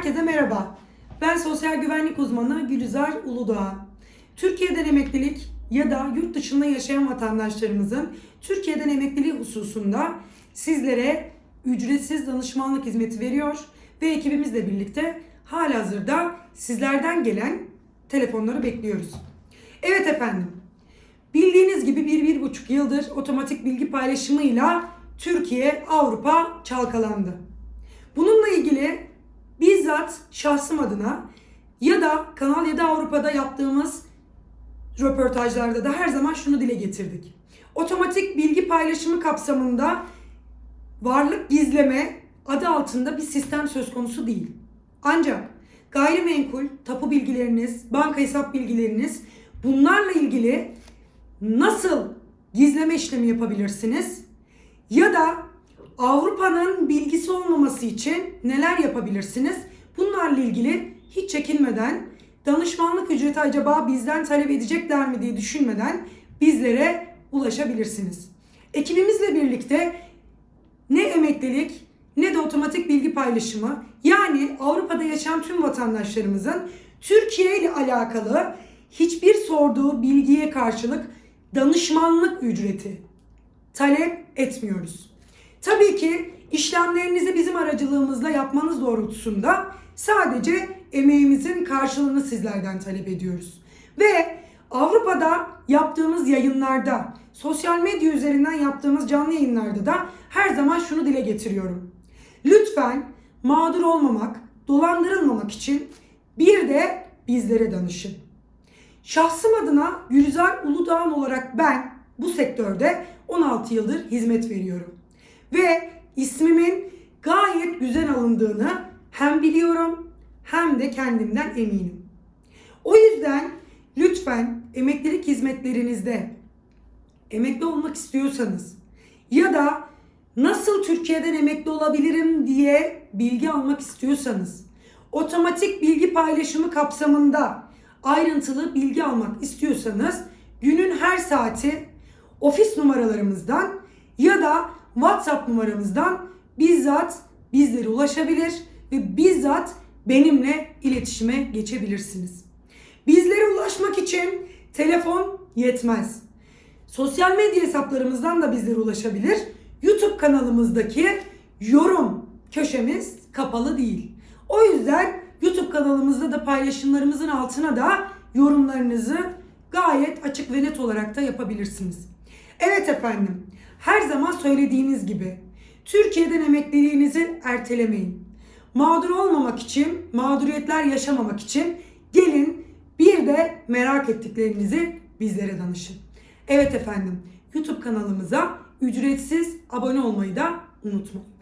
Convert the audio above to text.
Herkese merhaba. Ben sosyal güvenlik uzmanı Gülizar Uludağ. Türkiye'den emeklilik ya da yurt dışında yaşayan vatandaşlarımızın Türkiye'den emekliliği hususunda sizlere ücretsiz danışmanlık hizmeti veriyor ve ekibimizle birlikte halihazırda sizlerden gelen telefonları bekliyoruz. Evet efendim. Bildiğiniz gibi bir, bir buçuk yıldır otomatik bilgi paylaşımıyla Türkiye, Avrupa çalkalandı. Bununla ilgili bizzat şahsım adına ya da Kanal 7 Avrupa'da yaptığımız röportajlarda da her zaman şunu dile getirdik. Otomatik bilgi paylaşımı kapsamında varlık gizleme adı altında bir sistem söz konusu değil. Ancak gayrimenkul, tapu bilgileriniz, banka hesap bilgileriniz bunlarla ilgili nasıl gizleme işlemi yapabilirsiniz? Ya da Avrupa'nın bilgisi olmaması için neler yapabilirsiniz? Bunlarla ilgili hiç çekinmeden danışmanlık ücreti acaba bizden talep edecekler mi diye düşünmeden bizlere ulaşabilirsiniz. Ekibimizle birlikte ne emeklilik ne de otomatik bilgi paylaşımı yani Avrupa'da yaşayan tüm vatandaşlarımızın Türkiye ile alakalı hiçbir sorduğu bilgiye karşılık danışmanlık ücreti talep etmiyoruz. Tabii ki işlemlerinizi bizim aracılığımızla yapmanız doğrultusunda sadece emeğimizin karşılığını sizlerden talep ediyoruz. Ve Avrupa'da yaptığımız yayınlarda, sosyal medya üzerinden yaptığımız canlı yayınlarda da her zaman şunu dile getiriyorum. Lütfen mağdur olmamak, dolandırılmamak için bir de bizlere danışın. Şahsım adına Gülizar Uludağ'ın olarak ben bu sektörde 16 yıldır hizmet veriyorum. Ve ismimin gayet güzel alındığını hem biliyorum hem de kendimden eminim. O yüzden lütfen emeklilik hizmetlerinizde emekli olmak istiyorsanız ya da nasıl Türkiye'den emekli olabilirim diye bilgi almak istiyorsanız otomatik bilgi paylaşımı kapsamında ayrıntılı bilgi almak istiyorsanız günün her saati ofis numaralarımızdan ya da WhatsApp numaramızdan bizzat bizlere ulaşabilir ve bizzat benimle iletişime geçebilirsiniz. Bizlere ulaşmak için telefon yetmez. Sosyal medya hesaplarımızdan da bizlere ulaşabilir. YouTube kanalımızdaki yorum köşemiz kapalı değil. O yüzden YouTube kanalımızda da paylaşımlarımızın altına da yorumlarınızı gayet açık ve net olarak da yapabilirsiniz. Evet efendim, her zaman söylediğiniz gibi Türkiye'den emekliliğinizi ertelemeyin. Mağdur olmamak için, mağduriyetler yaşamamak için gelin bir de merak ettiklerinizi bizlere danışın. Evet efendim, YouTube kanalımıza ücretsiz abone olmayı da unutmayın.